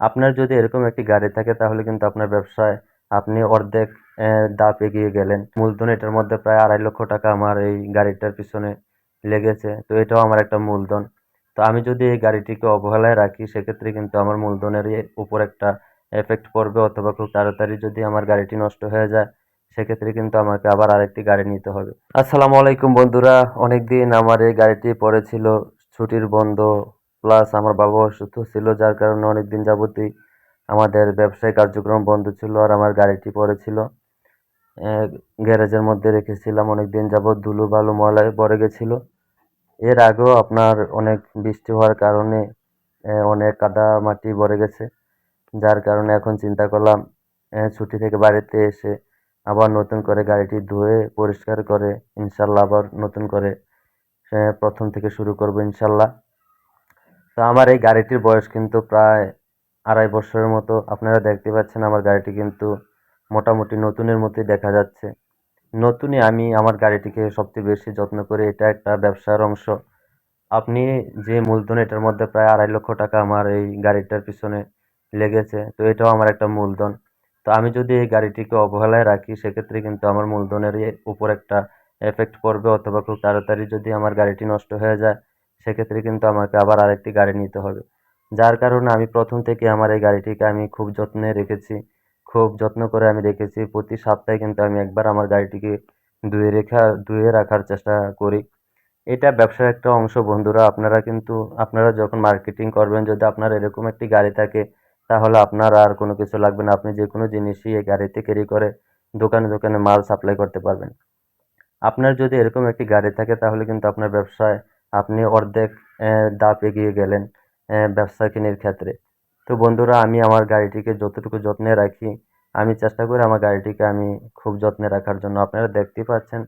আপনার যদি এরকম একটি গাড়ি থাকে, তাহলে কিন্তু আপনার ব্যবসায় আপনি অর্ধেক ধাপ এগিয়ে গেলেন। মূলধন এটার মধ্যে প্রায় আড়াই লক্ষ টাকা আমার এই গাড়িটার পিছনে লেগেছে। তো এটাও আমার একটা মূলধন। তো আমি যদি এই গাড়িটিকে অবহেলায় রাখি, সেক্ষেত্রে কিন্তু আমার মূলধনের উপর একটা এফেক্ট পড়বে, অথবা খুব তাড়াতাড়ি যদি আমার গাড়িটি নষ্ট হয়ে যায়, সেক্ষেত্রে কিন্তু আমাকে আবার আরেকটি গাড়ি নিতে হবে। আসসালামু আলাইকুম বন্ধুরা। অনেকদিন আমার এই গাড়িটি পড়েছিল, ছুটির বন্ধ প্লাস আমার বাবা অসুস্থ ছিল, যার কারণে অনেক দিন যাবতই আমাদের ব্যবসায়িক কার্যক্রম বন্ধ ছিল আর আমার গাড়িটি পড়েছিল গ্যারেজের মধ্যে রেখেছিলাম অনেক দিন যাবত ধুলো, বালু, ময়লায় পড়ে গেছিল। এর আগেও আপনার অনেক বৃষ্টি হওয়ার কারণে অনেক কাদা মাটি ভরে গেছে। যার কারণে এখন চিন্তা করলাম ছুটি থেকে বাড়িতে এসে আবার নতুন করে গাড়িটি ধুয়ে, পরিষ্কার করে, ইনশাল্লাহ আবার নতুন করে প্রথম থেকে শুরু করব ইনশাল্লাহ। তো আমার এই গাড়িটির বয়স কিন্তু প্রায় আড়াই বছরের মতো। আপনারা দেখতে পাচ্ছেন আমার গাড়িটি কিন্তু মোটামুটি নতুনের মতোই দেখা যাচ্ছে। নতুনই আমি আমার গাড়িটিকে সবচেয়ে বেশি যত্ন করি এটা একটা ব্যবসার অংশ। আপনি যে মূলধন এটার মধ্যে প্রায় আড়াই লক্ষ টাকা আমার এই গাড়িটার পিছনে লেগেছে, তো এটাও আমার একটা মূলধন। তো আমি যদি এই গাড়িটিকে অবহেলায় রাখি, সেক্ষেত্রে কিন্তু আমার মূলধনের উপর একটা এফেক্ট পড়বে, অথবা খুব তাড়াতাড়ি যদি আমার গাড়িটি নষ্ট হয়ে যায় সেক্ষেত্রে কিন্তু আমাকে আবার আরেকটি গাড়ি নিতে হবে। যার কারণে আমি প্রথম থেকে আমার এই গাড়িটিকে আমি খুব যত্নে রেখেছি, খুব যত্ন করে আমি রেখেছি। প্রতি সপ্তাহে কিন্তু আমি একবার আমার গাড়িটিকে ধুয়ে রেখা, ধুয়ে রাখার চেষ্টা করি। এটা ব্যবসার একটা অংশ বন্ধুরা, আপনারা কিন্তু, আপনারা যখন মার্কেটিং করবেন, যদি আপনার এরকম একটি গাড়ি থাকে, তাহলে আপনার আর কোনো কিছু লাগবে না। আপনি যে কোনো জিনিসই এই গাড়িতে ক্যারি করে দোকানে দোকানে মাল সাপ্লাই করতে পারবেন। আপনার যদি এরকম একটি গাড়ি থাকে, তাহলে কিন্তু আপনার ব্যবসায় আপনি অর্ধেক ধাপ এগিয়ে গেলেন ব্যবসা কিনির ক্ষেত্রে। তো বন্ধুরা, আমি আমার গাড়িটিকে যতটুকু যত্নে রাখি, আমি চেষ্টা করি আমার গাড়িটিকে আমি খুব যত্নে রাখার জন্য। আপনারা দেখতে পাচ্ছেন,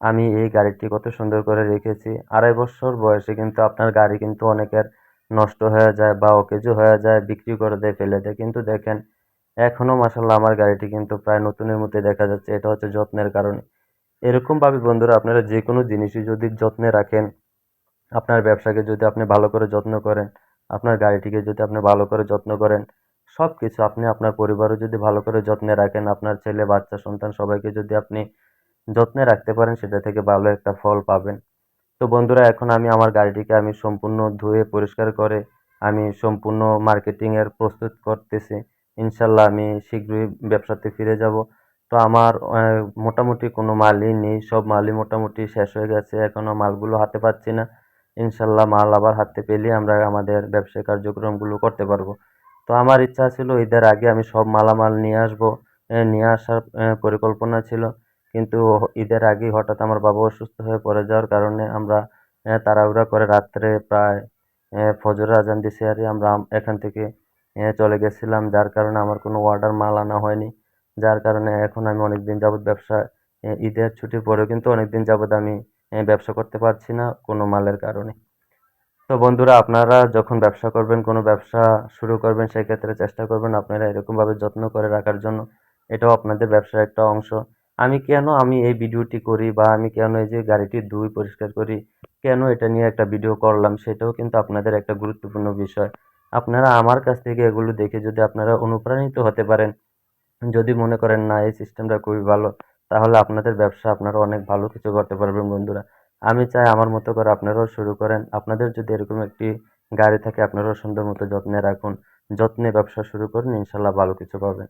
আমি এই গাড়িটি কত সুন্দর করে রেখেছি। আড়াই বছর বয়সে কিন্তু আপনার গাড়ি কিন্তু অনেকের নষ্ট হয়ে যায় বা অকেজো হয়ে যায়, বিক্রি করে দেয়, ফেলে দেয়। কিন্তু দেখেন এখনও মাসাল্লাহ আমার গাড়িটি কিন্তু প্রায় নতুনের মধ্যে দেখা যাচ্ছে। এটা হচ্ছে যত্নের কারণে। এরকমভাবে বন্ধুরা, আপনারা যে কোনো জিনিসই যদি যত্নে রাখেন আপনার ব্যবসাকে যদি আপনি ভালো করে যত্ন করেন, আপনার গাড়িটিকে যদি আপনি ভালো করে যত্ন করেন সব কিছু আপনি আপনার পরিবারও যদি ভালো করে যত্নে রাখেন, আপনার ছেলে, বাচ্চা, সন্তান সবাইকে যদি আপনি যত্নে রাখতে পারেন, সেটা থেকে ভালো একটা ফল পাবেন। তো বন্ধুরা, এখন আমি আমার গাড়িটিকে আমি সম্পূর্ণ ধুয়ে পরিষ্কার করে, আমি সম্পূর্ণ মার্কেটিংয়ের প্রস্তুত করতেছি। ইনশাল্লাহ আমি শীঘ্রই ব্যবসাতে ফিরে যাব। তো আমার মোটামুটি কোনো মালই নেই, সব মালই মোটামুটি শেষ হয়ে গেছে এখনও মালগুলো হাতে পাচ্ছি না। ইনশাল্লাহ মাল আবার হাতে পেলে আমরা আমাদের ব্যবসায়িক কার্যক্রমগুলো করতে পারব। তো আমার ইচ্ছা ছিল ঈদের আগে আমি সব মালামাল নিয়ে আসব নিয়ে আসার পরিকল্পনা ছিল। কিন্তু ঈদের আগেই হঠাৎ আমার বাবা অসুস্থ হয়ে পড়ে যাওয়ার কারণে আমরা তাড়াহুড়া করে রাত্রে প্রায় আহ, ফজরের আজান দিছে আর আমরা এখান থেকে চলে গেছিলাম। যার কারণে আমার কোনো অর্ডার মাল আনা হয়নি। যার কারণে এখন আমি অনেক দিন যাবত ব্যবসা ঈদের ছুটির পরেও কিন্তু অনেক দিন যাবত আমি ব্যবসা করতে পারছি না কোনো মালের কারণে। তো বন্ধুরা, আপনারা যখন ব্যবসা করবেন, কোনো ব্যবসা শুরু করবেন, সেক্ষেত্রে চেষ্টা করবেন আপনারা এরকমভাবে যত্ন করে রাখার জন্য। এটাও আপনাদের ব্যবসার একটা অংশ। আমি কেন আমি এই ভিডিওটি করি বা আমি কেন এই যে গাড়িটি ধুই, পরিষ্কার করি, কেন এটা নিয়ে একটা ভিডিও করলাম, সেটাও কিন্তু আপনাদের একটা গুরুত্বপূর্ণ বিষয়। আপনারা আমার কাছ থেকে এগুলো দেখে যদি আপনারা অনুপ্রাণিত হতে পারেন, যদি মনে করেন, না, এই সিস্টেমটা খুবই ভালো। তাহলে আপনাদের ব্যবসা আপনারা অনেক ভালো কিছু করতে পারবেন বন্ধুরা। আমি চাই আমার মতো করে আপনারাও শুরু করেন। আপনাদের যদি এরকম একটি গাড়ি থাকে, আপনারাও সুন্দর মতো যত্নে রাখুন। যত্নে ব্যবসা শুরু করুন, ইনশাল্লাহ ভালো কিছু পাবেন।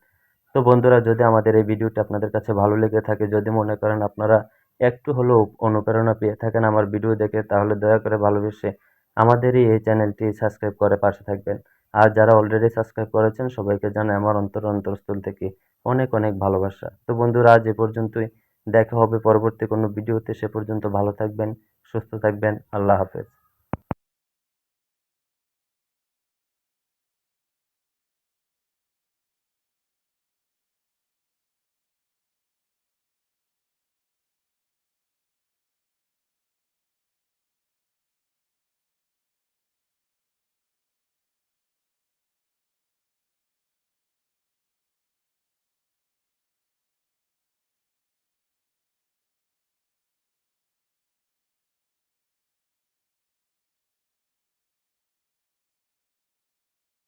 তো বন্ধুরা, যদি আমাদের এই ভিডিওটি আপনাদের কাছে ভালো লেগে থাকে, যদি মনে করেন আপনারা একটু হলেও অনুপ্রেরণা পেয়ে থাকেন আমার ভিডিও দেখে, তাহলে দয়া করে ভালোবেসে আমাদেরই এই চ্যানেলটি সাবস্ক্রাইব করে পাশে থাকবেন। আর যারা অলরেডি সাবস্ক্রাইব করেছেন, সবাইকে জানাই আমার অন্তর অন্তরস্থল থেকে অনেক অনেক ভালোবাসা। তো বন্ধুরা, আজ এ পর্যন্তই। দেখা হবে পরবর্তী কোনো ভিডিওতে সে পর্যন্ত ভালো থাকবেন, সুস্থ থাকবেন। আল্লাহ হাফেজ।